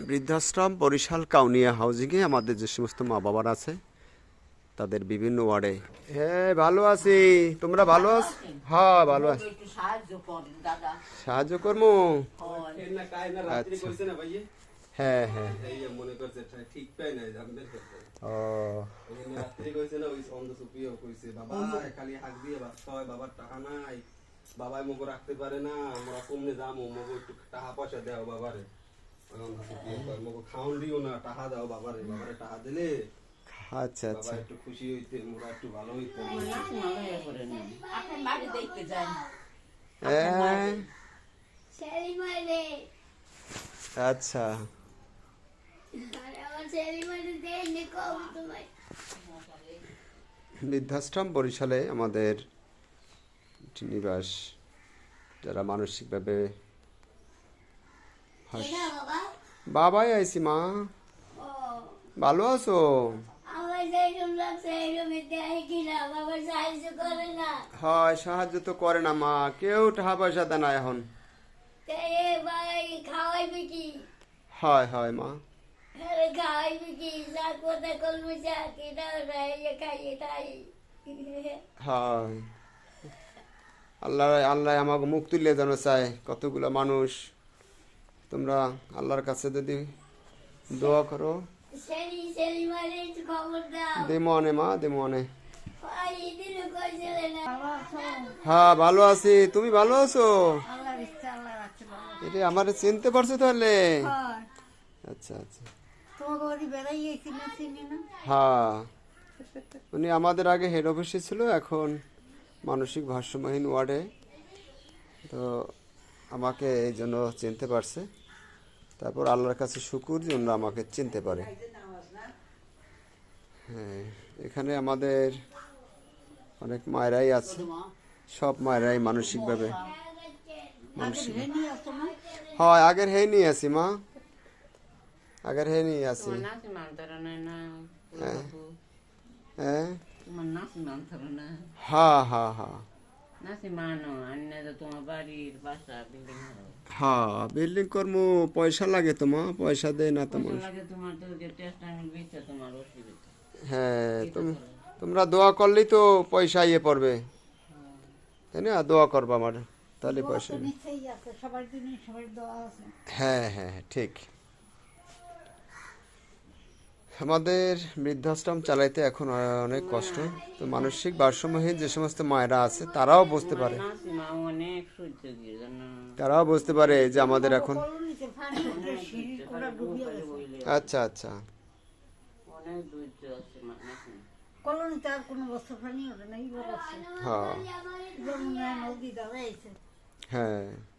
বৃদ্ধাশ্রম বরিশাল কাউনিয়া হাউজিংয়ে আমাদের যে সমস্ত মা বাবার আছে তাদের বিভিন্ন ওয়ার্ডে। হ্যাঁ ভালো আছি। তোমরা ভালো আছো? হ্যাঁ ভালো আছি। একটু সাহায্য করেন দাদা। সাহায্য করব? হয়। এর না কায় না রাত্রি আচ্ছা। না ভাইয়ে হ্যাঁ হ্যাঁ এই যে মনে করছে ঠিক পায় না আমাদের ক্ষেত্রে ও। ওই জন্য রাত্রি কইছে না ওই অন্ধ সুপিও কইছে বাবা খালি হাক দিয়ে ভাত খাওয়ায় বাবার টাকা নাই বাবাই মগো রাখতে পারে না আমরা কমনে যাব মগো একটু টাকা পয়সা দাও বাবারে। ওই অন্ধ সুপিও কয় মগো খাওন দিও না টাকা দাও বাবারে বাবারে টাকা দিলে আচ্ছা আচ্ছা। একটু খুশি হইতে মোরা একটু ভালো হইতে বাড়ি দেখতে যান। হ্যাঁ আচ্ছা। বৃদ্ধাশ্রম বরিশালে আমাদের নিবাস যারা মানসিকভাবে বাবাই আইসি মা। ভালো আছো? হয় সাহায্য তো করে না মা। কেউ টাকা পয়সা দেয় না এখন। এ ভাই খাওয়াইবে হয় হয় মা। হয়। আল্লাহ আল্লাহ আমাকে মুখ তুলে যেন চায় কতগুলো মানুষ। তোমরা আল্লাহর কাছে যদি দোয়া করো। সেরি সেরি মারে একটু খবর দাও। দে মনে মা দে মনে ভাই এদিন কইছিলে না হ্যাঁ ভালো আছি। তুমি ভালো আছো? এটা আমার চিনতে পারছ তাহলে? আচ্ছা আচ্ছা। হ্যাঁ। উনি আমাদের আগে হেড অফিসে ছিল এখন মানসিক ভারসাম্যহীন ওয়ার্ডে। তো আমাকে এই জন্য চিনতে পারছে। তারপর আল্লাহর কাছে শুকুর জন্য আমাকে চিনতে পারে। হ্যাঁ এখানে আমাদের অনেক মায়েরাই আছে। সব মায়েরাই মানসিকভাবে মানসিক। হয় আগের হে নিয়ে আসি মা। আগের হে নিয়ে আসি। হ্যাঁ। হ্যাঁ। হ্যাঁ হ্যাঁ হ্যাঁ বিল্ডিং কর্ম পয়সা লাগে তোমা পয়সা দেয় না তোমার তোমার হ্যাঁ তুমি তোমরা দোয়া করলেই তো পয়সা ইয়ে পড়বে তাই না দোয়া করবা আমার তাহলে পয়সা হ্যাঁ হ্যাঁ হ্যাঁ, ঠিক আমাদের বৃদ্ধাশ্রম চালাইতে এখন অনেক কষ্ট। তো মানসিক ভারসাম্যহীন যে সমস্ত মায়েরা আছে তারাও বুঝতে পারে। তারাও বুঝতে পারে যে আমাদের এখন। আচ্ছা আচ্ছা। হ্যাঁ। হ্যাঁ।